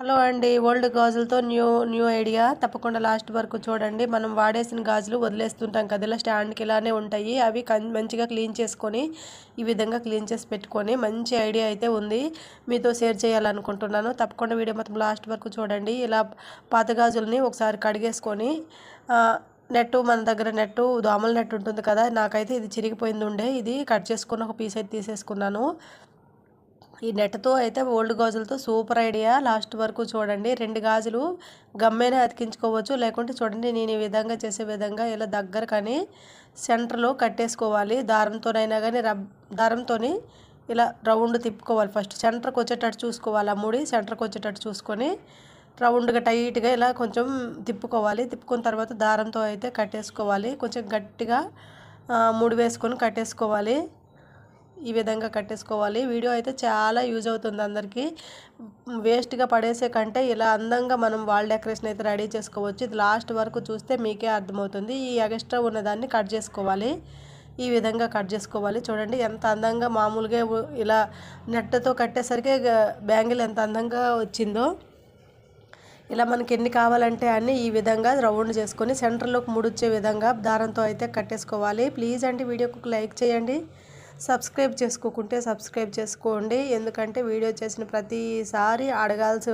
Hello అండి. Old గాజులతో new new idea. తప్పకుండా లాస్ట్ వరకు చూడండి. మనం వాడేసిన గాజులు వదిలేస్తుంటాం కదా ఇలా స్టాండ్కి ఇలానే ఉంటాయి. అవి మంచిగా క్లీన్ చేసుకొని ఈ విధంగా క్లీన్ చేసి పెట్టుకొని మంచి ఐడియా అయితే ఉంది. మీతో షేర్ చేయాలనుకుంటున్నాను. తప్పకుండా వీడియో మొత్తం లాస్ట్ వరకు చూడండి. ఇలా పాత గాజులని ఒకసారి కడిగేసుకొని నెట్టు మన దగ్గర నెట్టు దోమల నెట్ ఉంటుంది కదా నాకైతే ఇది చిరిగిపోయింది ఉండే. ఇది కట్ చేసుకుని ఒక పీస్ అయితే తీసేసుకున్నాను. ఈ నెట్తో అయితే ఓల్డ్ గాజులతో సూపర్ ఐడియా. లాస్ట్ వరకు చూడండి రెండు గాజులు గమ్మైనా అతికించుకోవచ్చు. లేకుంటే చూడండి నేను ఈ విధంగా చేసే విధంగా ఇలా దగ్గర కానీ సెంటర్లో కట్టేసుకోవాలి. దారంతోనైనా కానీ రబ్ దారంతో ఇలా రౌండ్ తిప్పుకోవాలి ఫస్ట్. సెంటర్కి వచ్చేటట్టు చూసుకోవాలి ఆ ముడి. సెంటర్కి వచ్చేటట్టు చూసుకొని రౌండ్గా టైట్గా ఇలా కొంచెం తిప్పుకోవాలి. తిప్పుకున్న తర్వాత దారంతో అయితే కట్టేసుకోవాలి. కొంచెం గట్టిగా ముడి వేసుకొని కట్టేసుకోవాలి. ఈ విధంగా కట్టేసుకోవాలి. వీడియో అయితే చాలా యూజ్ అవుతుంది అందరికీ. వేస్ట్గా పడేసే కంటే ఇలా అందంగా మనం వాల్ డెకరేషన్ అయితే రెడీ చేసుకోవచ్చు. ఇది లాస్ట్ వరకు చూస్తే మీకే అర్థమవుతుంది. ఈ ఎగస్ట్రా ఉన్నదాన్ని కట్ చేసుకోవాలి. ఈ విధంగా కట్ చేసుకోవాలి. చూడండి ఎంత అందంగా మామూలుగా ఇలా నెట్టతో కట్టేసరికి బ్యాంగిల్ ఎంత అందంగా వచ్చిందో. ఇలా మనకి ఎన్ని కావాలంటే అన్ని ఈ విధంగా రౌండ్ చేసుకొని సెంటర్లోకి ముడిచ్చే విధంగా దారంతో అయితే కట్టేసుకోవాలి. ప్లీజ్ అండి వీడియోకి లైక్ చేయండి. సబ్స్క్రైబ్ చేసుకోకుంటే సబ్స్క్రైబ్ చేసుకోండి. ఎందుకంటే వీడియో చేసిన ప్రతిసారి అడగాల్సి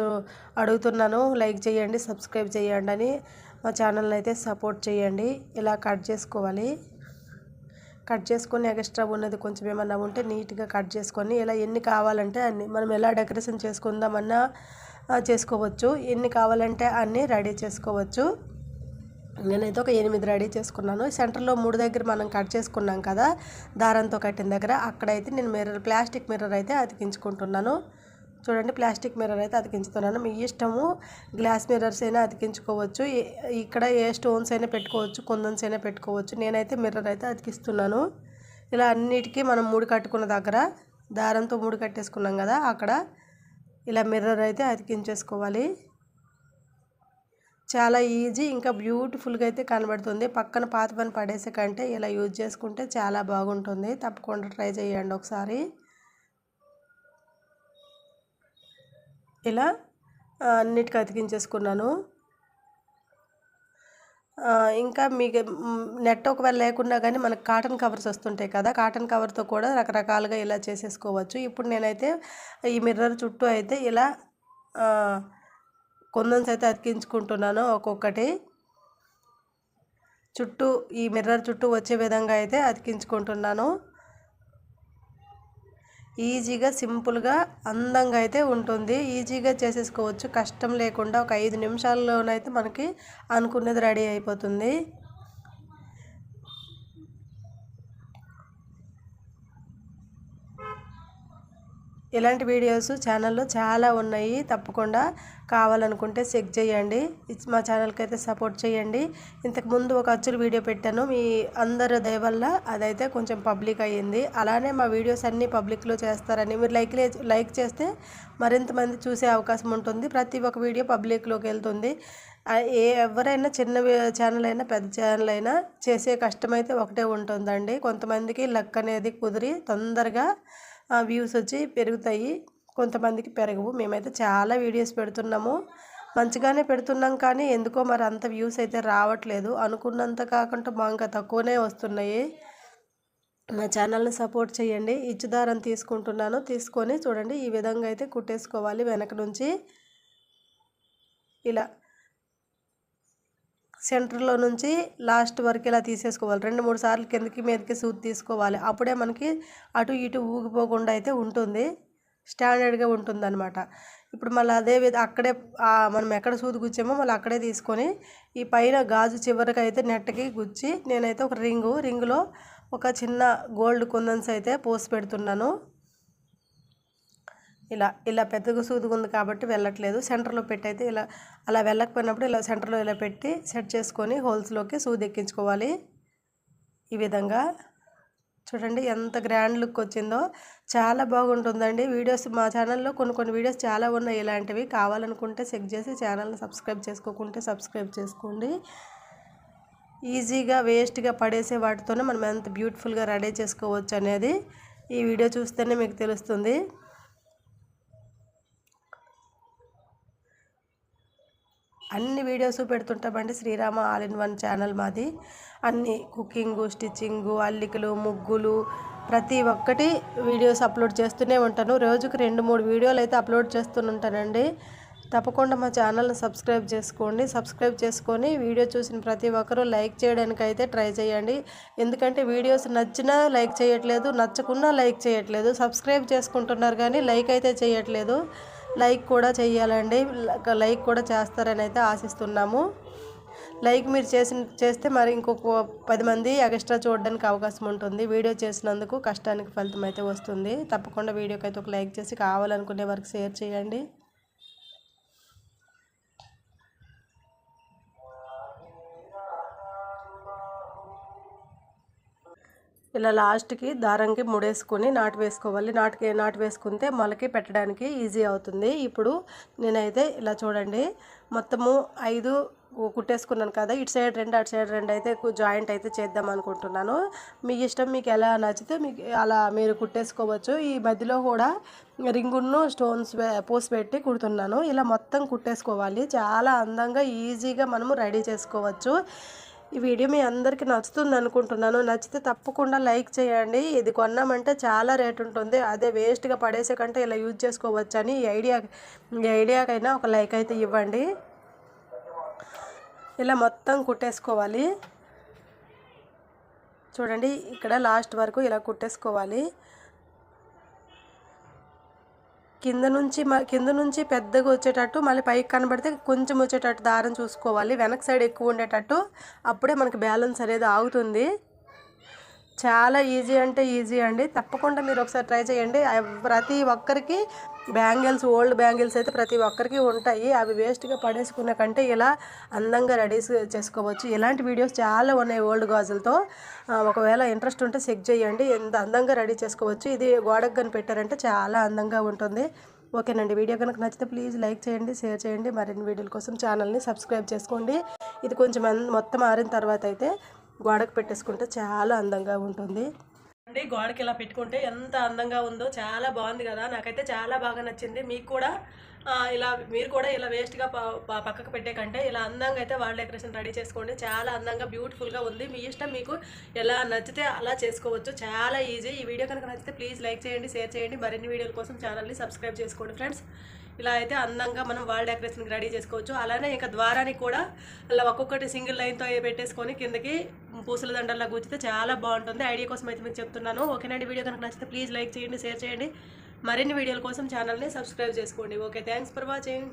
అడుగుతున్నాను. లైక్ చేయండి సబ్స్క్రైబ్ చేయండి అని మా ఛానల్ని అయితే సపోర్ట్ చేయండి. ఇలా కట్ చేసుకోవాలి. కట్ చేసుకొని ఎక్స్ట్రా ఉన్నది కొంచెం ఏమన్నా ఉంటే నీట్గా కట్ చేసుకొని ఇలా ఎన్ని కావాలంటే అన్ని మనం ఎలా డెకరేషన్ చేసుకుందామన్నా చేసుకోవచ్చు. ఎన్ని కావాలంటే అన్నీ రెడీ చేసుకోవచ్చు. నేనైతే ఒక ఎనిమిది రెడీ చేసుకున్నాను. సెంటర్లో మూడు దగ్గర మనం కట్ చేసుకున్నాం కదా దారంతో కట్టిన దగ్గర. అక్కడైతే నేను మిర్రర్ ప్లాస్టిక్ మిర్రర్ అయితే అతికించుకుంటున్నాను. చూడండి ప్లాస్టిక్ మిర్రర్ అయితే అతికించుతున్నాను. మీ ఇష్టము గ్లాస్ మిర్రర్స్ అయినా అతికించుకోవచ్చు. ఇక్కడ ఏ స్టోన్స్ అయినా పెట్టుకోవచ్చు కొందన్స్ అయినా పెట్టుకోవచ్చు. నేనైతే మిర్రర్ అయితే అతికిస్తున్నాను. ఇలా అన్నిటికీ మనం మూడు కట్టుకున్న దగ్గర దారంతో మూడు కట్టేసుకున్నాం కదా అక్కడ. ఇలా మిర్రర్ అయితే అతికించేసుకోవాలి. చాలా ఈజీ ఇంకా బ్యూటిఫుల్గా అయితే కనబడుతుంది. పక్కన పాత పని పడేసే కంటే ఇలా యూజ్ చేసుకుంటే చాలా బాగుంటుంది. తప్పకుండా ట్రై చేయండి ఒకసారి. ఇలా అన్నిటికీ అతికించేసుకున్నాను. ఇంకా మీకు నెట్ ఒకవేళ లేకున్నా కానీ మనకు కాటన్ కవర్స్ వస్తుంటాయి కదా కాటన్ కవర్తో కూడా రకరకాలుగా ఇలా చేసేసుకోవచ్చు. ఇప్పుడు నేనైతే ఈ మిర్రర్ చుట్టూ అయితే ఇలా కొందన్స్ అయితే అతికించుకుంటున్నాను ఒక్కొక్కటి. చుట్టూ ఈ మిర్రర్ చుట్టూ వచ్చే విధంగా అయితే అతికించుకుంటున్నాను. ఈజీగా సింపుల్గా అందంగా అయితే ఉంటుంది. ఈజీగా చేసేసుకోవచ్చు. కష్టం లేకుండా ఒక ఐదు నిమిషాల్లోనైతే మనకి అనుకున్నది రెడీ అయిపోతుంది. ఇలాంటి వీడియోస్ ఛానల్లో చాలా ఉన్నాయి. తప్పకుండా కావాలనుకుంటే చెక్ చేయండి. మా ఛానల్కి అయితే సపోర్ట్ చేయండి. ఇంతకుముందు ఒక అచ్చులు వీడియో పెట్టాను. మీ అందరి దయవల్ల అదైతే కొంచెం పబ్లిక్ అయ్యింది. అలానే మా వీడియోస్ అన్నీ పబ్లిక్లో చేస్తారని మీరు లైక్ లైక్ చేస్తే మరింత మంది చూసే అవకాశం ఉంటుంది. ప్రతి ఒక్క వీడియో పబ్లిక్లోకి వెళ్తుంది. ఏ ఎవరైనా చిన్న ఛానల్ అయినా పెద్ద ఛానల్ అయినా చేసే కష్టమైతే ఒకటే ఉంటుందండి. కొంతమందికి లక్ అనేది కుదిరి తొందరగా వ్యూస్ వచ్చి పెరుగుతాయి. కొంతమందికి పెరగవు. మేమైతే చాలా వీడియోస్ పెడుతున్నాము. మంచిగానే పెడుతున్నాం కానీ ఎందుకో మరి అంత వ్యూస్ అయితే రావట్లేదు. అనుకున్నంత కాకుండా బాగా తక్కువనే వస్తున్నాయి. నా ఛానల్ని సపోర్ట్ చేయండి. ఇచ్చుదారం తీసుకుంటున్నాను. తీసుకొని చూడండి. ఈ విధంగా అయితే కుట్టేసుకోవాలి వెనక నుంచి. ఇలా సెంటర్లో నుంచి లాస్ట్ వరకు ఇలా తీసేసుకోవాలి? రెండు మూడు సార్లు కిందకి మీదకి సూది తీసుకోవాలి. అప్పుడే మనకి అటు ఇటు ఊగిపోకుండా అయితే ఉంటుంది. స్టాండర్డ్గా ఉంటుంది అనమాట ఇప్పుడు మళ్ళీ అదే విధ అక్కడే మనం ఎక్కడ సూది గుచ్చామో మళ్ళీ అక్కడే తీసుకొని ఈ పైన గాజు చివరికి అయితే నెట్కి గుచ్చి నేనైతే ఒక రింగు రింగులో ఒక చిన్న గోల్డ్ కుందన్స్ అయితే పోసి పెడుతున్నాను. ఇలా ఇలా పెద్దగా సూదుగా ఉంది కాబట్టి వెళ్ళట్లేదు. సెంటర్లో పెట్టి అయితే ఇలా అలా వెళ్ళకపోయినప్పుడు ఇలా సెంటర్లో ఇలా పెట్టి సెట్ చేసుకొని హోల్స్లోకి సూది ఎక్కించుకోవాలి ఈ విధంగా. చూడండి ఎంత గ్రాండ్ లుక్ వచ్చిందో. చాలా బాగుంటుందండి. వీడియోస్ మా ఛానల్లో కొన్ని కొన్ని వీడియోస్ చాలా ఉన్నాయి. ఇలాంటివి కావాలనుకుంటే చెక్ చేసి ఛానల్ని సబ్స్క్రైబ్ చేసుకోకుంటే సబ్స్క్రైబ్ చేసుకోండి. ఈజీగా వేస్ట్గా పడేసే వాటితోనే మనం ఎంత బ్యూటిఫుల్గా రెడీ చేసుకోవచ్చు అనేది ఈ వీడియో చూస్తేనే మీకు తెలుస్తుంది. అన్ని videos పెడుతుంటామండి Srirama all in one channel మాది. అన్ని కుకింగు స్టిచ్చింగు అల్లికలు ముగ్గులు ప్రతి ఒక్కటి వీడియోస్ అప్లోడ్ చేస్తూనే ఉంటాను. రోజుకు రెండు మూడు వీడియోలు అయితే అప్లోడ్ చేస్తుంటానండి తప్పకుండా మా ఛానల్ని సబ్స్క్రైబ్ చేసుకోండి. సబ్స్క్రైబ్ చేసుకొని వీడియో చూసిన ప్రతి ఒక్కరూ లైక్ చేయడానికి అయితే ట్రై చేయండి. ఎందుకంటే వీడియోస్ నచ్చినా లైక్ చేయట్లేదు నచ్చకున్నా లైక్ చేయట్లేదు. సబ్స్క్రైబ్ చేసుకుంటున్నారు కానీ లైక్ అయితే చేయట్లేదు. లైక్ కూడా చేయాలండి లైక్ కూడా చేస్తారని అయితే ఆశిస్తున్నాము. లైక్ మీరు చేసిన చేస్తే మరి ఇంకొక పది మంది ఎక్స్ట్రా చూడడానికి అవకాశం ఉంటుంది. వీడియో చేసినందుకు కష్టానికి ఫలితం అయితే వస్తుంది. తప్పకుండా వీడియోకి అయితే ఒక లైక్ చేసి కావాలనుకునే వరకు షేర్ చేయండి. ఇలా లాస్ట్కి దారంకి ముడేసుకొని నాటు వేసుకోవాలి. నాటుకి నాటు వేసుకుంటే మొలకి పెట్టడానికి ఈజీ అవుతుంది. ఇప్పుడు నేనైతే ఇలా చూడండి మొత్తము ఐదు కుట్టేసుకున్నాను కదా ఇటు సైడ్ రెండు అటు సైడ్ రెండు అయితే జాయింట్ అయితే చేద్దాం అనుకుంటున్నాను. మీ ఇష్టం మీకు ఎలా నచ్చితే మీకు అలా మీరు కుట్టేసుకోవచ్చు. ఈ మధ్యలో కూడా రింగును స్టోన్స్ పోసి పెట్టి కుడుతున్నాను. ఇలా మొత్తం కుట్టేసుకోవాలి. చాలా అందంగా ఈజీగా మనము రెడీ చేసుకోవచ్చు. ఈ వీడియో మీ అందరికీ నచ్చుతుంది అనుకుంటున్నాను. నచ్చితే తప్పకుండా లైక్ చేయండి. ఇది కొన్నామంటే చాలా రేట్ ఉంటుంది. అదే వేస్ట్గా పడేసే కంటే ఇలా యూజ్ చేసుకోవచ్చు అని ఈ ఐడియా ఈ ఐడియాకైనా ఒక లైక్ అయితే ఇవ్వండి. ఇలా మొత్తం కుట్టేసుకోవాలి. చూడండి ఇక్కడ లాస్ట్ వరకు ఇలా కుట్టేసుకోవాలి. కింద నుంచి కింద నుంచి పెద్దగా వచ్చేటట్టు మళ్ళీ పైకి కనబడితే కొంచెం వచ్చేటట్టు దారం చూసుకోవాలి. వెనక సైడ్ ఎక్కువ ఉండేటట్టు అప్పుడే మనకి బ్యాలెన్స్ అనేది ఆగుతుంది. చాలా ఈజీ అంటే ఈజీ అండి. తప్పకుండా మీరు ఒకసారి ట్రై చేయండి. ప్రతి ఒక్కరికి బ్యాంగిల్స్ ఓల్డ్ బ్యాంగిల్స్ అయితే ప్రతి ఒక్కరికి ఉంటాయి. అవి వేస్ట్గా పడేసుకున్న కంటే ఇలా అందంగా రెడీ చేసుకోవచ్చు. ఇలాంటి వీడియోస్ చాలా ఉన్నాయి ఓల్డ్ గాజులతో. ఒకవేళ ఇంట్రెస్ట్ ఉంటే చెక్ చేయండి. ఎంత అందంగా రెడీ చేసుకోవచ్చు. ఇది గోడకు కానీ పెట్టారంటే చాలా అందంగా ఉంటుంది. ఓకేనండి. వీడియో కనుక నచ్చితే ప్లీజ్ లైక్ చేయండి షేర్ చేయండి. మరిన్ని వీడియోల కోసం ఛానల్ని సబ్స్క్రైబ్ చేసుకోండి. ఇది కొంచెం మొత్తం ఆరిన తర్వాత అయితే గోడకు పెట్టేసుకుంటే చాలా అందంగా ఉంటుంది. అండి గోడకి ఇలా పెట్టుకుంటే ఎంత అందంగా ఉందో చాలా బాగుంది కదా. నాకైతే చాలా బాగా నచ్చింది. మీకు కూడా ఇలా మీరు కూడా ఇలా వేస్ట్గా పక్కకు పెట్టే కంటే ఇలా అందంగా అయితే వాళ్ళ డెకరేషన్ రెడీ చేసుకోండి. చాలా అందంగా బ్యూటిఫుల్గా ఉంది. మీ ఇష్టం మీకు ఎలా నచ్చితే అలా చేసుకోవచ్చు. చాలా ఈజీ ఈ వీడియో కనుక నచ్చితే ప్లీజ్ లైక్ చేయండి షేర్ చేయండి. మరిన్ని వీడియోల కోసం ఛానల్ని సబ్స్క్రైబ్ చేసుకోండి ఫ్రెండ్స్ ఇలా అయితే అందంగా మనం వాల్ డెకరేషన్కి రెడీ చేసుకోవచ్చు. అలానే ఇంకా ద్వారానికి కూడా అలా ఒక్కొక్కటి సింగిల్ లైన్తో పెట్టేసుకొని కిందకి పూసల దండల్లా కూర్చితే చాలా బాగుంటుంది. ఐడియా కోసం అయితే మీకు చెప్తున్నాను. ఓకేనండి వీడియో కనుక నచ్చితే ప్లీజ్ లైక్ చేయండి షేర్ చేయండి. మరిన్ని వీడియోల కోసం ఛానల్ని సబ్స్క్రైబ్ చేసుకోండి. Okay thanks for watching